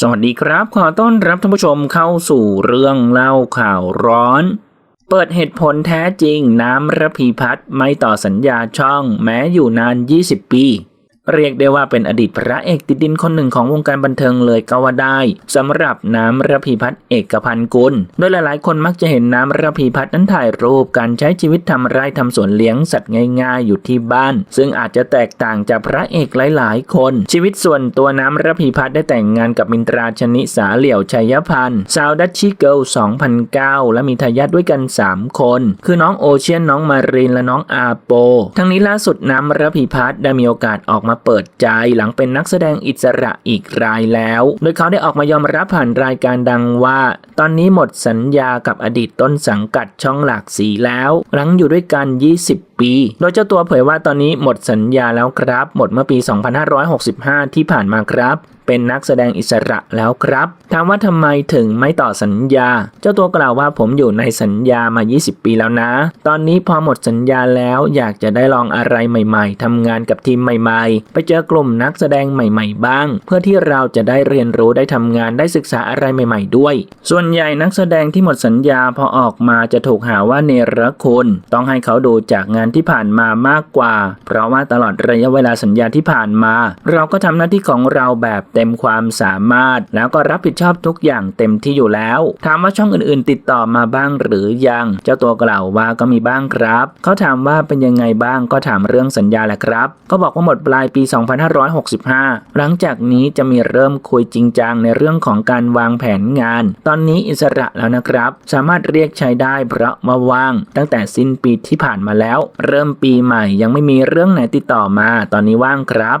สวัสดีครับ ขอต้อนรับท่านผู้ชมเข้าสู่เรื่องเล่าข่าวร้อน เปิดเหตุผลแท้จริงน้ำระพีพัฒน์ไม่ต่อสัญญาช่องแม้อยู่นาน 20 ปี เรียกได้ว่าเป็นอดีตพระเอกติดดินคนหนึ่งของวงการบันเทิงเลยก็ว่าได้สำหรับน้ำระพีพัฒน์เอกพันธ์กุลโดยหลายๆ คนมักจะเห็นน้ำระพีพัฒน์นั้นถ่ายรูปการใช้ชีวิตทำไร่ทำสวนเลี้ยงสัตว์ง่าย ๆ อยู่ที่บ้าน ซึ่งอาจจะแตกต่างจากพระเอกหลาย ๆ คน ชีวิตส่วนตัวน้ำระพีพัฒน์ได้แต่งงานกับมินตราชนิสาเหลี่ยวชัยพันธ์สาวดัชชิเกิล2009 และมีทายาทด้วยกัน 3 คน คือน้องโอเชียนน้องมารินและน้องอาโป ทั้งนี้ล่าสุดน้ำระพีพัฒน์ได้มีโอกาสออกมาเปิดใจหลังเป็นนักแสดงอิสระอีกรายแล้ว โดยเขาได้ออกมายอมรับผ่านรายการดังว่า ตอนนี้หมดสัญญากับอดีตต้นสังกัดช่องหลากสีแล้ว หลังอยู่ด้วยกัน 20 ปี โดยเจ้าตัวเผยว่าตอนนี้หมดสัญญาแล้วครับ หมดเมื่อปี 2565 ที่ผ่านมาครับเป็นนักแสดงอิสระแล้วครับ ถามว่าทำไมถึงไม่ต่อสัญญา เจ้าตัวกล่าวว่าผมอยู่ในสัญญามา 20 ปีแล้วนะ ตอนนี้พอหมดสัญญาแล้วอยากจะได้ลองอะไรใหม่ๆทำงานกับทีมใหม่ๆ ไปเจอกลุ่มนักแสดงใหม่ๆบ้าง เพื่อที่เราจะได้เรียนรู้ได้ทำงานได้ศึกษาอะไรใหม่ ๆ ด้วย ส่วนใหญ่นักแสดงที่หมดสัญญาพอออกมาจะถูกหาว่าเนรคุณต้องให้เขาดูจากงานที่ผ่านมามากกว่า เพราะว่าตลอดระยะเวลาสัญญาที่ผ่านมา เราก็ทำหน้าที่ของเราแบบเต็มความสามารถ แล้วก็รับผิดชอบทุกอย่างเต็มที่อยู่แล้วถามว่าช่องอื่นๆ ติดต่อมาบ้างหรือยัง เจ้าตัวกล่าวว่าก็มีบ้างครับเขาถามว่าเป็นยังไงบ้างก็ถามเรื่องสัญญาแหละครับ ก็บอกว่าหมดปลายปี 2565 หลังจากนี้จะมีเริ่มคุยจริงจังในเรื่องของการวางแผนงาน ตอนนี้อิสระแล้วนะครับ สามารถเรียกใช้ได้เพราะมาว่าง ตั้งแต่สิ้นปีที่ผ่านมาแล้ว เริ่มปีใหม่ยังไม่มีเรื่องไหนติดต่อมา ตอนนี้ว่างครับ